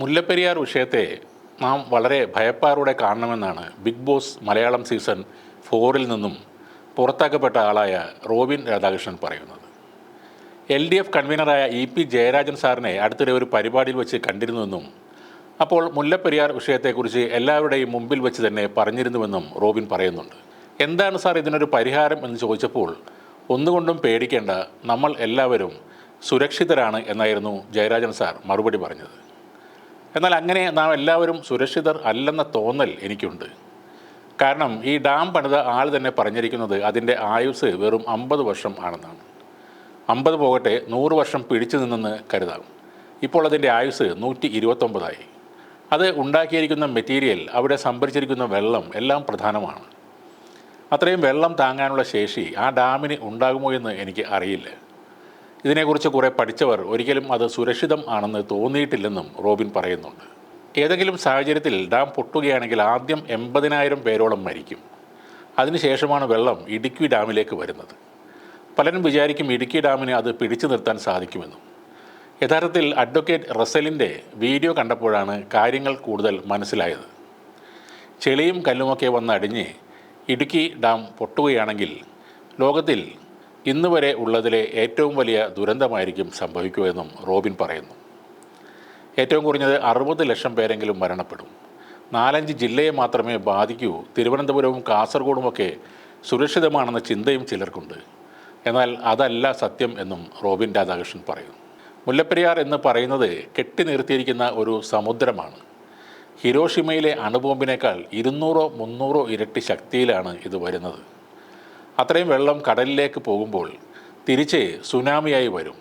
മുല്ലപ്പെരിയാർ വിഷയത്തെ നാം വളരെ ഭയപ്പാറോടെ കാണണമെന്നാണ് ബിഗ് ബോസ് മലയാളം സീസൺ ഫോറിൽ നിന്നും പുറത്താക്കപ്പെട്ട ആളായ റോബിൻ രാധാകൃഷ്ണൻ പറയുന്നത്. എൽ ഡി എഫ് കൺവീനറായ ഇ പി ജയരാജൻ സാറിനെ അടുത്തിടെ ഒരു പരിപാടിയിൽ വെച്ച് കണ്ടിരുന്നുവെന്നും അപ്പോൾ മുല്ലപ്പെരിയാർ വിഷയത്തെക്കുറിച്ച് എല്ലാവരുടെയും മുമ്പിൽ വെച്ച് തന്നെ പറഞ്ഞിരുന്നുവെന്നും റോബിൻ പറയുന്നുണ്ട്. എന്താണ് സാർ ഇതിനൊരു പരിഹാരം എന്ന് ചോദിച്ചപ്പോൾ ഒന്നുകൊണ്ടും പേടിക്കേണ്ട നമ്മൾ എല്ലാവരും സുരക്ഷിതരാണ് എന്നായിരുന്നു ജയരാജൻ സാർ മറുപടി പറഞ്ഞത്. എന്നാൽ അങ്ങനെ നാം എല്ലാവരും സുരക്ഷിതർ അല്ലെന്ന തോന്നൽ എനിക്കുണ്ട്. കാരണം ഈ ഡാം പണിത ആൾ തന്നെ പറഞ്ഞിരിക്കുന്നത് അതിന്റെ ആയുസ് വെറും അമ്പത് വർഷം ആണെന്നാണ്. അമ്പത് പോകട്ടെ നൂറ് വർഷം പിടിച്ചു നിന്നെന്ന് കരുതാം ഇപ്പോൾ അതിന്റെ ആയുസ് നൂറ്റി ഇരുപത്തൊമ്പതായി അത് ഉണ്ടാക്കിയിരിക്കുന്ന മെറ്റീരിയൽ അവിടെ സംഭരിച്ചിരിക്കുന്ന വെള്ളം എല്ലാം പ്രധാനമാണ്. അത്രയും വെള്ളം താങ്ങാനുള്ള ശേഷി ആ ഡാമിന് ഉണ്ടാകുമോ എന്ന് എനിക്ക് അറിയില്ല. ഇതിനെക്കുറിച്ച് കുറേ പഠിച്ചവർ ഒരിക്കലും അത് സുരക്ഷിതം ആണെന്ന് തോന്നിയിട്ടില്ലെന്നും റോബിൻ പറയുന്നുണ്ട്. ഏതെങ്കിലും സാഹചര്യത്തിൽ ഡാം പൊട്ടുകയാണെങ്കിൽ ആദ്യം എൺപതിനായിരം പേരോളം മരിക്കും. അതിനുശേഷമാണ് വെള്ളം ഇടുക്കി ഡാമിലേക്ക് വരുന്നത്. പലരും വിചാരിക്കും ഇടുക്കി ഡാമിന് അത് പിടിച്ചു നിർത്താൻ സാധിക്കുമെന്നും. യഥാർത്ഥത്തിൽ അഡ്വക്കേറ്റ് റസലിന്റെ വീഡിയോ കണ്ടപ്പോഴാണ് കാര്യങ്ങൾ കൂടുതൽ മനസ്സിലായത്. ചെളിയും കല്ലുമൊക്കെ വന്നടിഞ്ഞ് ഇടുക്കി ഡാം പൊട്ടുകയാണെങ്കിൽ ലോകത്തിൽ ഇന്ന് വരെ ഉള്ളതിലെ ഏറ്റവും വലിയ ദുരന്തമായിരിക്കും സംഭവിക്കുമെന്നും റോബിൻ പറയുന്നു. ഏറ്റവും കുറഞ്ഞത് അറുപത് ലക്ഷം പേരെങ്കിലും മരണപ്പെടും. നാലഞ്ച് ജില്ലയെ മാത്രമേ ബാധിക്കൂ. തിരുവനന്തപുരവും കാസർഗോഡുമൊക്കെ സുരക്ഷിതമാണെന്ന ചിന്തയും ചിലർക്കുണ്ട്. എന്നാൽ അതല്ല സത്യം എന്നും റോബിൻ രാധാകൃഷ്ണൻ പറയുന്നു. മുല്ലപ്പെരിയാർ എന്ന് പറയുന്നത് കെട്ടി നിർത്തിയിരിക്കുന്ന ഒരു സമുദ്രമാണ്. ഹിരോഷിമയിലെ അണുബോംബിനേക്കാൾ ഇരുന്നൂറോ മുന്നൂറോ ഇരട്ടി ശക്തിയിലാണ് ഇത് വരുന്നത്. അത്രയും വെള്ളം കടലിലേക്ക് പോകുമ്പോൾ തിരിച്ച് സുനാമിയായി വരും.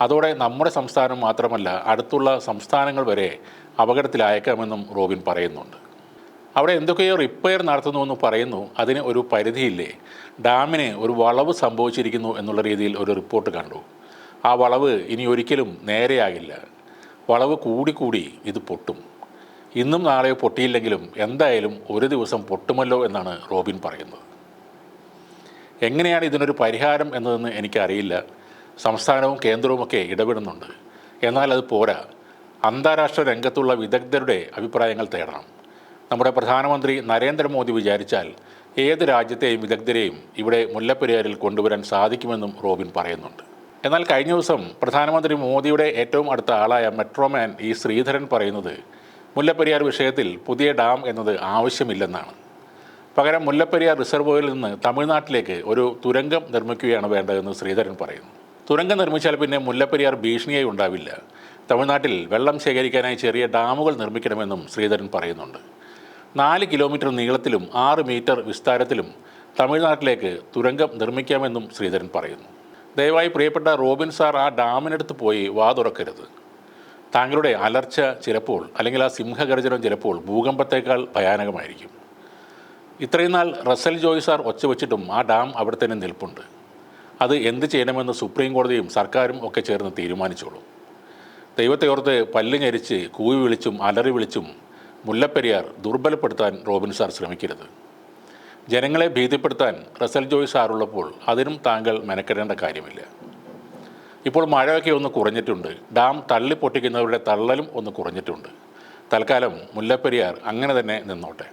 അതോടെ നമ്മുടെ സംസ്ഥാനം മാത്രമല്ല അടുത്തുള്ള സംസ്ഥാനങ്ങൾ വരെ അപകടത്തിലായേക്കാമെന്നും റോബിൻ പറയുന്നുണ്ട്. അവിടെ എന്തൊക്കെയോ റിപ്പയർ നടത്തുന്നുവെന്ന് പറയുന്നു. അതിന് ഒരു പരിധിയില്ലേ. ഡാമിന് ഒരു വളവ് സംഭവിച്ചിരിക്കുന്നു എന്നുള്ള രീതിയിൽ ഒരു റിപ്പോർട്ട് കണ്ടു. ആ വളവ് ഇനി ഒരിക്കലും നേരെയാകില്ല. വളവ് കൂടിക്കൂടി ഇത് പൊട്ടും. ഇന്നും നാളെയോ പൊട്ടിയില്ലെങ്കിലും എന്തായാലും ഒരു ദിവസം പൊട്ടുമല്ലോ എന്നാണ് റോബിൻ പറയുന്നത്. എങ്ങനെയാണ് ഇതിനൊരു പരിഹാരം എന്നതെന്ന് എനിക്കറിയില്ല. സംസ്ഥാനവും കേന്ദ്രവും ഒക്കെ ഇടപെടുന്നുണ്ട്. എന്നാൽ അത് പോരാ. അന്താരാഷ്ട്ര രംഗത്തുള്ള വിദഗ്ധരുടെ അഭിപ്രായങ്ങൾ തേടണം. നമ്മുടെ പ്രധാനമന്ത്രി നരേന്ദ്രമോദി വിചാരിച്ചാൽ ഏത് രാജ്യത്തെയും വിദഗ്ധരെയും ഇവിടെ മുല്ലപ്പെരിയാറിൽ കൊണ്ടുവരാൻ സാധിക്കുമെന്നും റോബിൻ പറയുന്നുണ്ട്. എന്നാൽ കഴിഞ്ഞ ദിവസം പ്രധാനമന്ത്രി മോദിയുടെ ഏറ്റവും അടുത്ത ആളായ മെട്രോമാൻ ഈ ശ്രീധരൻ പറയുന്നത് മുല്ലപ്പെരിയാർ വിഷയത്തിൽ പുതിയ ഡാം എന്നത് ആവശ്യമില്ലെന്നാണ്. പകരം മുല്ലപ്പെരിയാർ റിസർവോയിൽ നിന്ന് തമിഴ്നാട്ടിലേക്ക് ഒരു തുരങ്കം നിർമ്മിക്കുകയാണ് വേണ്ടതെന്ന് ശ്രീധരൻ പറയുന്നു. തുരങ്കം നിർമ്മിച്ചാൽ പിന്നെ മുല്ലപ്പെരിയാർ ഭീഷണിയായി ഉണ്ടാവില്ല. തമിഴ്നാട്ടിൽ വെള്ളം ശേഖരിക്കാനായി ചെറിയ ഡാമുകൾ നിർമ്മിക്കണമെന്നും ശ്രീധരൻ പറയുന്നുണ്ട്. നാല് കിലോമീറ്റർ നീളത്തിലും ആറ് മീറ്റർ വിസ്താരത്തിലും തമിഴ്നാട്ടിലേക്ക് തുരങ്കം നിർമ്മിക്കാമെന്നും ശ്രീധരൻ പറയുന്നു. ദയവായി പ്രിയപ്പെട്ട റോബിൻ സാർ ആ ഡാമിനടുത്ത് പോയി വാതുറക്കരുത് താങ്കളുടെ അലർച്ച ചിലപ്പോൾ അല്ലെങ്കിൽ ആ സിംഹഗർജനം ചിലപ്പോൾ ഭൂകമ്പത്തേക്കാൾ ഭയാനകമായിരിക്കും. ഇത്രയും നാൾ റസൽ ജോയ് സാർ ഒച്ച വെച്ചിട്ടും ആ ഡാം അവിടെ തന്നെ നിൽപ്പുണ്ട്. അത് എന്ത് ചെയ്യണമെന്ന് സുപ്രീം കോടതിയും സർക്കാരും ഒക്കെ ചേർന്ന് തീരുമാനിച്ചോളും. ദൈവത്തെ ഓർത്ത് പല്ല് ഞരിച്ച് കൂവി വിളിച്ചും അലറി വിളിച്ചും മുല്ലപ്പെരിയാർ ദുർബലപ്പെടുത്താൻ റോബിൻ സാർ ശ്രമിക്കരുത്. ജനങ്ങളെ ഭീതിപ്പെടുത്താൻ റസൽ ജോയ് സാറുള്ളപ്പോൾ അതിനും താങ്കൾ മെനക്കെടേണ്ട കാര്യമില്ല. ഇപ്പോൾ മഴയൊക്കെ ഒന്ന് കുറഞ്ഞിട്ടുണ്ട്. ഡാം തള്ളി പൊട്ടിക്കുന്നവരുടെ തള്ളലും ഒന്ന് കുറഞ്ഞിട്ടുണ്ട്. തൽക്കാലം മുല്ലപ്പെരിയാർ അങ്ങനെ തന്നെ നിന്നോട്ടെ.